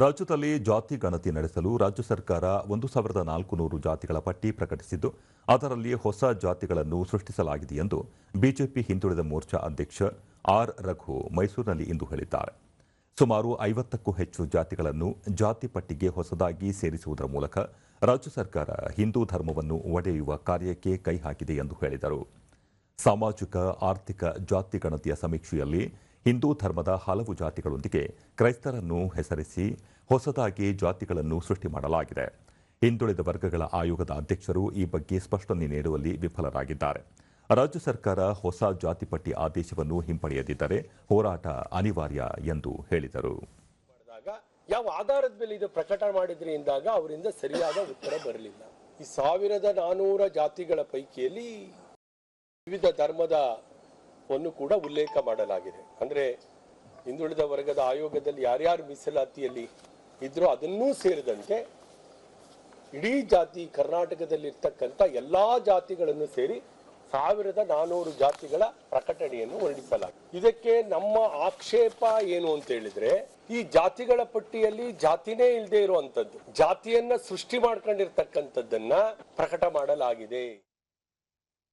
ರಾಜ್ಯದಲ್ಲಿ ಜಾತಿ ಗಣತಿ ನಡೆಸಲು ರಾಜ್ಯ ಸರ್ಕಾರ ಒಂದು ಸಾವಿರದ ನಾಲ್ಕು ನೂರು ಜಾತಿಗಳ ಪಟ್ಟಿ ಪ್ರಕಟಿಸಿದ್ದು, ಅದರಲ್ಲಿ ಹೊಸ ಜಾತಿಗಳನ್ನು ಸೃಷ್ಟಿಸಲಾಗಿದೆ ಎಂದು ಬಿಜೆಪಿ ಹಿಂದುಳಿದ ಮೋರ್ಚಾ ಅಧ್ಯಕ್ಷ ಆರ್ ರಘು ಮೈಸೂರಿನಲ್ಲಿ ಇಂದು ಹೇಳಿದ್ದಾರೆ. ಸುಮಾರು ಐವತ್ತಕ್ಕೂ ಹೆಚ್ಚು ಜಾತಿಗಳನ್ನು ಜಾತಿ ಪಟ್ಟಿಗೆ ಹೊಸದಾಗಿ ಸೇರಿಸುವುದರ ಮೂಲಕ ರಾಜ್ಯ ಸರ್ಕಾರ ಹಿಂದೂ ಧರ್ಮವನ್ನು ಒಡೆಯುವ ಕಾರ್ಯಕ್ಕೆ ಕೈ ಹಾಕಿದೆ ಎಂದು ಹೇಳಿದರು. ಸಾಮಾಜಿಕ, ಆರ್ಥಿಕ ಜಾತಿ ಗಣತಿಯ ಸಮೀಕ್ಷೆಯಲ್ಲಿ ಹಿಂದೂ ಧರ್ಮದ ಹಲವು ಜಾತಿಗಳೊಂದಿಗೆ ಕ್ರೈಸ್ತರನ್ನು ಹೆಸರಿಸಿ ಹೊಸದಾಗಿ ಜಾತಿಗಳನ್ನು ಸೃಷ್ಟಿ ಮಾಡಲಾಗಿದೆ. ಹಿಂದುಳಿದ ವರ್ಗಗಳ ಆಯೋಗದ ಅಧ್ಯಕ್ಷರು ಈ ಬಗ್ಗೆ ಸ್ಪಷ್ಟನೆ ನೀಡುವಲ್ಲಿ ವಿಫಲರಾಗಿದ್ದಾರೆ. ರಾಜ್ಯ ಸರ್ಕಾರ ಹೊಸ ಜಾತಿ ಪಟ್ಟಿ ಆದೇಶವನ್ನು ಹಿಂಪಡೆಯದಿದ್ದರೆ ಹೋರಾಟ ಅನಿವಾರ್ಯ ಎಂದು ಹೇಳಿದರು. ಯಾವ ಆಧಾರದ ಮೇಲೆ ಇದು ಪ್ರಕಟ ಮಾಡಿದ್ರಿ ಎಂದಾಗ ಅವರಿಂದ ಸರಿಯಾದ ಉತ್ತರ ಬರಲಿಲ್ಲ. ಈ ಸಾವಿರದ ನಾನೂರ ಜಾತಿಗಳ ಪೈಕಿಯಲ್ಲಿ ವಿವಿಧ ಧರ್ಮದ ವನ್ನು ಕೂಡ ಉಲ್ಲೇಖ ಮಾಡಲಾಗಿದೆ. ಅಂದ್ರೆ ಹಿಂದುಳಿದ ವರ್ಗದ ಆಯೋಗದಲ್ಲಿ ಯಾರ್ಯಾರು ಮೀಸಲಾತಿಯಲ್ಲಿ ಇದ್ರೋ ಅದನ್ನೂ ಸೇರಿದಂತೆ ಇಡೀ ಜಾತಿ ಕರ್ನಾಟಕದಲ್ಲಿರ್ತಕ್ಕಂಥ ಎಲ್ಲಾ ಜಾತಿಗಳನ್ನು ಸೇರಿ ಸಾವಿರದ ನಾನೂರು ಜಾತಿಗಳ ಪ್ರಕಟಣೆಯನ್ನು ಹೊರಡಿಸಲಾಗಿದೆ. ಇದಕ್ಕೆ ನಮ್ಮ ಆಕ್ಷೇಪ ಏನು ಅಂತ ಹೇಳಿದ್ರೆ, ಈ ಜಾತಿಗಳ ಪಟ್ಟಿಯಲ್ಲಿ ಜಾತಿನೇ ಇಲ್ಲದೆ ಇರುವಂತದ್ದು, ಜಾತಿಯನ್ನ ಸೃಷ್ಟಿ ಮಾಡ್ಕೊಂಡಿರ್ತಕ್ಕಂಥದ್ದನ್ನ ಪ್ರಕಟ ಮಾಡಲಾಗಿದೆ.